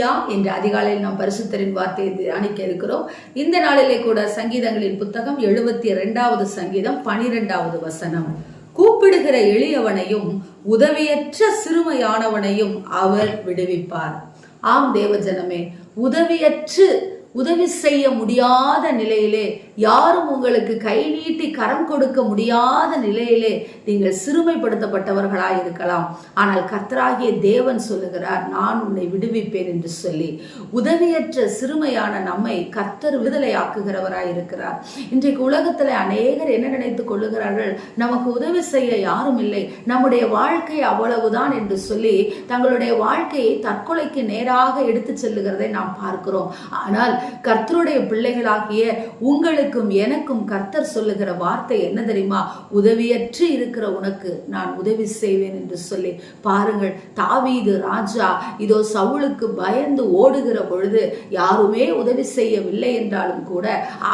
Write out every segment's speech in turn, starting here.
லூயா என்று அதிகாலையில் நாம் பரிசுத்தரின் வார்த்தையை தியானிக்க இருக்கிறோம். இந்த நாளிலே கூட சங்கீதங்களின் புத்தகம் எழுபத்தி இரண்டாவது சங்கீதம் பனிரெண்டாவது வசனம். கூப்பிடுகிற எளியவனையும் உதவியற்ற சிறுமையானவனையும் அவர் விடுவிப்பார். ஆம் தேவஜனமே உதவியற்று உதவி செய்ய முடியாத நிலையிலே யாரும் உங்களுக்கு கை நீட்டி கரம் கொடுக்க முடியாத நிலையிலே நீங்கள் சிறுமைப்படுத்தப்பட்டவர்களாய் இருக்கலாம். ஆனால் கர்த்தராகிய தேவன் சொல்லுகிறார் நான் உன்னை விடுவிப்பேன் என்று சொல்லி. உதவியற்ற சிறுமையான நம்மை கர்த்தர் விடுதலையாக்குகிறவராய் இருக்கிறார். இன்றைக்கு உலகத்தில் அநேகர் என்ன நினைத்துக் கொள்ளுகிறார்கள்? நமக்கு உதவி செய்ய யாரும் இல்லை. நம்முடைய வாழ்க்கை அவ்வளவுதான் என்று சொல்லி தங்களுடைய வாழ்க்கையை தற்கொலைக்கு நேராக எடுத்துச் செல்லுகிறதை நாம் பார்க்கிறோம். ஆனால் கர்த்தருடைய பிள்ளைகளாகிய உங்களுக்கும் எனக்கும் கர்த்தர் சொல்லுகிற வார்த்தை என்ன தெரியுமா? உதவியற்று இருக்கிற உனக்கு நான் உதவி செய்வேன் என்று சொல்லி. பாருங்கள் தாவீது ராஜா இதோ சவுளுக்கு பயந்து ஓடுகிற பொழுது யாருமே உதவி செய்யவில்லை என்றாலும் கூட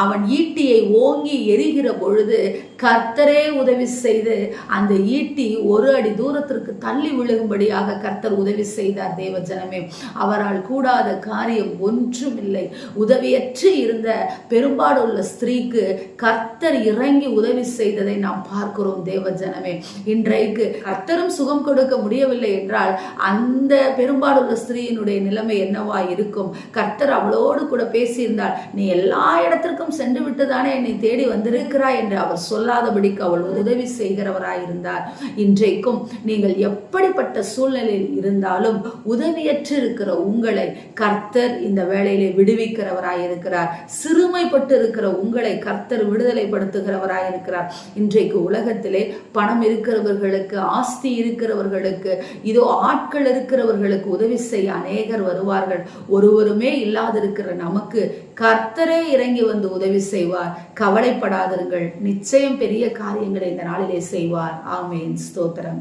அவன் ஈட்டியை ஓங்கி எரிகிற பொழுது கர்த்தரே உதவி செய்து அந்த ஈட்டி ஒரு அடி தூரத்திற்கு தள்ளி விழுகும்படியாக கர்த்தர் உதவி செய்தார் தேவ ஜனமே. அவரால் கூடாத காரியம் ஒன்றும் இல்லை உதவியற்று இருந்த பெரும்பாடுள்ள ஸ்திரீக்கு கர்த்தர் இறங்கி உதவி செய்ததை நாம் பார்க்கிறோம் தேவ ஜனமே இன்றைக்கு கர்த்தரும் சுகம் கொடுக்க முடியவில்லை என்றால் அந்த பெரும்பாடு உள்ள ஸ்திரீயினுடைய நிலைமை என்னவா இருக்கும்? கர்த்தர் அவளோடு கூட பேசியிருந்தால் நீ எல்லா இடத்திற்கும் சென்று விட்டுதானே என்னை தேடி வந்திருக்கிறாய்? என்று அவர் சொல்லாதபடிக்கு அவள் உதவி செய்கிறவராய் இருந்தார் இன்றைக்கும் நீங்கள் எப்படிப்பட்ட சூழ்நிலையில் இருந்தாலும் உதவியற்று இருக்கிற உங்களை கர்த்தர் இந்த வேலையிலே விடுவிக்கிற விடுவிக்கிறவராய் இருக்கிறார் சிறுமைப்பட்டு இருக்கிற உங்களை கர்த்தர் விடுதலைப்படுத்துகிறவராய் இருக்கிறார் இன்றைக்கு உலகத்திலே பணம் இருக்கிறவர்களுக்கு ஆஸ்தி இருக்கிறவர்களுக்கு இதோ ஆட்கள் இருக்கிறவர்களுக்கு உதவி செய்ய அநேகர் வருவார்கள். ஒருவருமே இல்லாதிருக்கிற நமக்கு கர்த்தரே இறங்கி வந்து உதவி செய்வார். கவலைப்படாதிருங்கள். நிச்சயம் பெரிய காரியங்களை இந்த நாளிலே செய்வார். ஆமேன். ஸ்தோத்திரம்.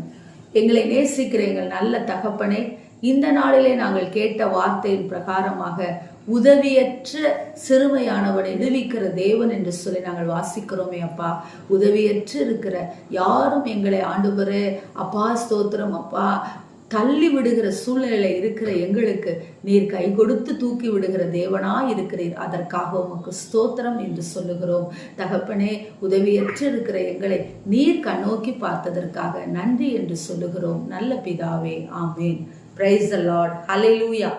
எங்களை நேசிக்கிற எங்கள் நல்ல தகப்பனே இந்த நாளிலே நாங்கள் கேட்ட வார்த்தையின் பிரகாரமாக உதவியற்ற சிறுமையானவனை விடுவிக்கிற தேவன் என்று சொல்லி நாங்கள் வாசிக்கிறோமே அப்பா. உதவியற்று இருக்கிற யாரும் எங்களை ஆண்டு அப்பா ஸ்தோத்திரம் அப்பா. தள்ளி விடுகிற சூழ்நிலையில இருக்கிற எங்களுக்கு நீர் கை கொடுத்து தூக்கி விடுகிற தேவனா இருக்கிறீர். அதற்காக உமக்கு ஸ்தோத்திரம் என்று சொல்லுகிறோம். தகப்பனே உதவியற்று இருக்கிற எங்களை நீர் கண்ணோக்கி பார்த்ததற்காக நன்றி என்று சொல்லுகிறோம். நல்ல பிதாவே ஆமேன். பிரைஸ் த லார்ட் லூயா